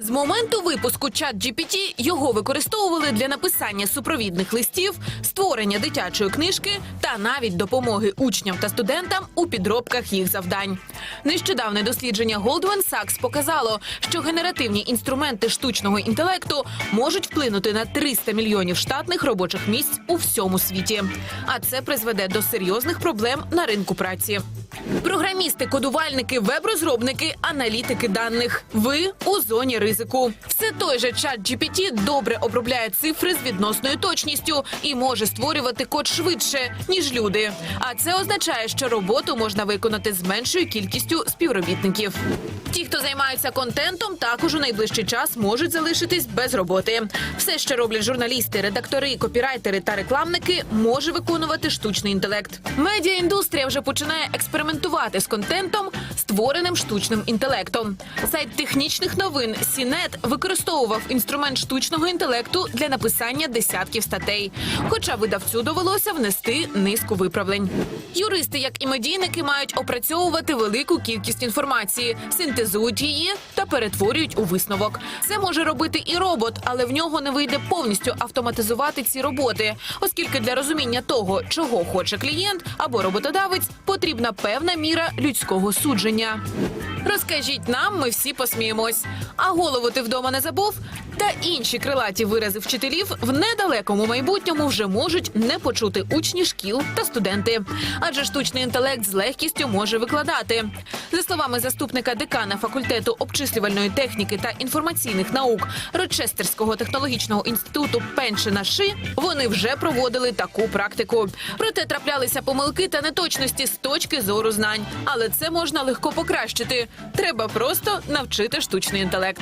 З моменту випуску ChatGPT його використовували для написання супровідних листів, створення дитячої книжки та навіть допомоги учням та студентам у підробках їх завдань. Нещодавне дослідження Goldman Sachs показало, що генеративні інструменти штучного інтелекту можуть вплинути на 300 мільйонів штатних робочих місць у всьому світі. А це призведе до серйозних проблем на ринку праці. Програмісти, кодувальники, веб-розробники, аналітики даних. Ви у зоні ризику. Все той же чат GPT добре обробляє цифри з відносною точністю і може створювати код швидше ніж люди. А це означає, що роботу можна виконати з меншою кількістю співробітників. Ті, хто займаються контентом, також у найближчий час можуть залишитись без роботи. Все, що роблять журналісти, редактори, копірайтери та рекламники, може виконувати штучний інтелект. Медіаіндустрія вже починає експериментувати з контентом, створеним штучним інтелектом. Сайт технічних новин Сінет використовував інструмент штучного інтелекту для написання десятків статей. Хоча видавцю довелося внести низку виправлень. Юристи, як і медійники, мають опрацьовувати велику кількість інформації, синтезують її та перетворюють у висновок. Це може робити і робот, але в нього не вийде повністю автоматизувати ці роботи, оскільки для розуміння того, чого хоче клієнт або роботодавець, потрібна певна міра людського судження. Розкажіть нам, ми всі посміємось. А голову ти вдома не забув? Та інші крилаті вирази вчителів в недалекому майбутньому вже можуть не почути учні шкіл та студенти. Адже штучний інтелект з легкістю може викладати. За словами заступника декана факультету обчислювальної техніки та інформаційних наук Рочестерського технологічного інституту Пеншина Ши, вони вже проводили таку практику. Проте траплялися помилки та неточності з точки зору знань. Але це можна легко покращити. Треба просто навчити штучний інтелект.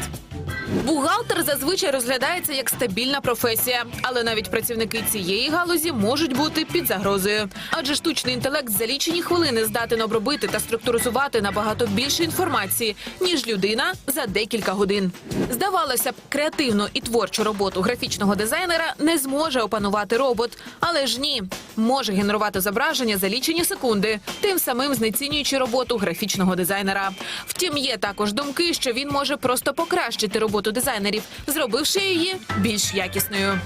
Бухгалтер зазвичай розглядається як стабільна професія, але навіть працівники цієї галузі можуть бути під загрозою. Адже штучний інтелект за лічені хвилини здатен обробити та структуризувати набагато більше інформації, ніж людина за декілька годин. Здавалося б, креативну і творчу роботу графічного дизайнера не зможе опанувати робот, але ж ні, може генерувати зображення за лічені секунди, тим самим знецінюючи роботу графічного дизайнера. Втім, є також думки, що він може просто покращити роботу дизайнерів, зробивши її більш якісною.